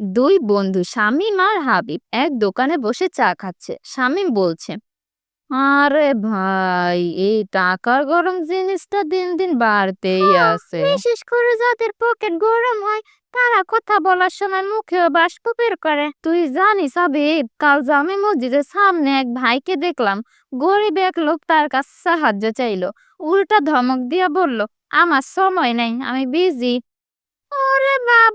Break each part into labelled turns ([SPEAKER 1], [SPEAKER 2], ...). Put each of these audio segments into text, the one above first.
[SPEAKER 1] দুই বন্ধু শামীম আর হাবিব এক দোকানে বসে চা খাচ্ছে। শামীম বলছে আরে ভাই এই টাকার গরম জিনিসটা দিন দিন বাড়তেই আছে। বিশেষ করে যাদের পকেট গরম হয় তারা কথা বলার সময় মুখেও বাষ্প বের করে। তুই জানিস হাবিব কাল জামে মসজিদের সামনে এক ভাইকে দেখলাম। গরিব এক লোক তার কাছে সাহায্য চাইলো। উল্টা ধমক দিয়া বলল আমার সময় নাই আমি বিজি ওরে বাবা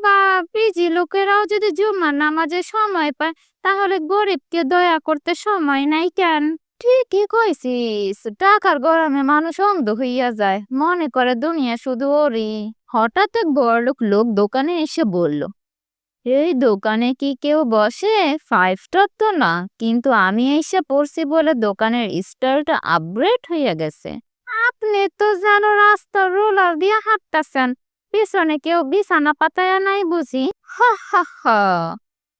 [SPEAKER 1] বিজি লোকেরাও যদি জুম্মার নামাজে সময় পায়, তাহলে গরিবকে দয়া করতে সময় নাই কেন? ঠিকই কইছিস, টাকার গরমে মানুষ অন্ধ হইয়া যায়, মনে করে দুনিয়া শুধু ওরই। হঠাৎ এক বড়লোক লোক দোকানে এসে বলল, এই দোকানে কি কেউ বসে? ফাইভ স্টার তো না, কিন্তু আমি এসে পড়ছি বলে দোকানের স্টাইলটা আপগ্রেড হইয়া গেছে। আপনি তো যেন রাস্তার রোলার দিয়ে হাঁটতেছেন পিছনে কেউ বিছানা পাতায়া নাই বুঝি? হা হা হা।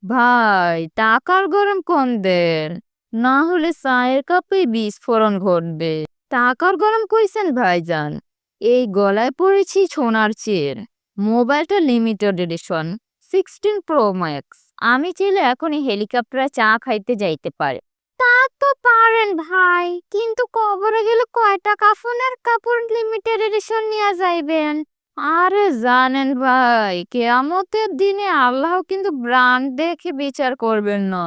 [SPEAKER 1] ভাই, টাকার গরম কোনদের না হলে চায়ের কাপে বিস্ফোরণ ঘটবে। টাকার গরম কইছেন ভাইজান? এই গলায় পড়েছি সোনার চের। মোবাইলটা limited edition, sixteen pro max. আমি চাইলে এখনই হেলিকপ্টারে চা খাইতে যাইতে পারে। তা তো পারেন ভাই, কিন্তু কবরে গেলে কয়টা কাফনের কাপড় লিমিটেড এডিশন নিয়ে যাইবেন? আরে জানেন ভাই, কেয়ামতের দিনে আল্লাহ কিন্তু ব্রান্ড দেখে বিচার করবেন না,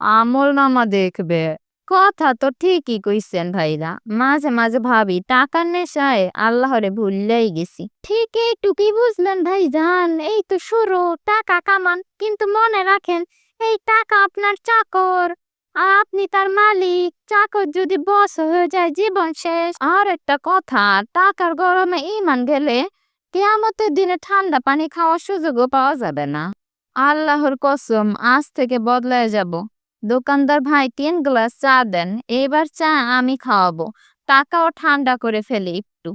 [SPEAKER 1] আমল নামা দেখবে। কথা তো ঠিকই কইছেন ভাইরা, মাঝে মাঝে ভাবি, টাকার নেশায় আল্লাহরে ভুললেই গেছি। ঠিক এইটুকুই বুঝলেন ভাই জান এই তো শুরু, টাকা কামান, কিন্তু মনে রাখেন, এই টাকা আপনার চাকর, আপনি তার মালিক, চাকর যদি বস হয়ে যায় জীবন শেষ। আর একটা কথা, টাকার গরমে ইমান গেলে কেয়ামতের দিনে ঠান্ডা পানি খাওয়ার সুযোগও পাওয়া যাবে না। আল্লাহর কসম, আজ থেকে বদলায় যাব। দোকানদার ভাই, তিন গ্লাস চা দেন। এবার চা আমি খাওয়াবো। টাকাও ঠান্ডা করে ফেলি একটু।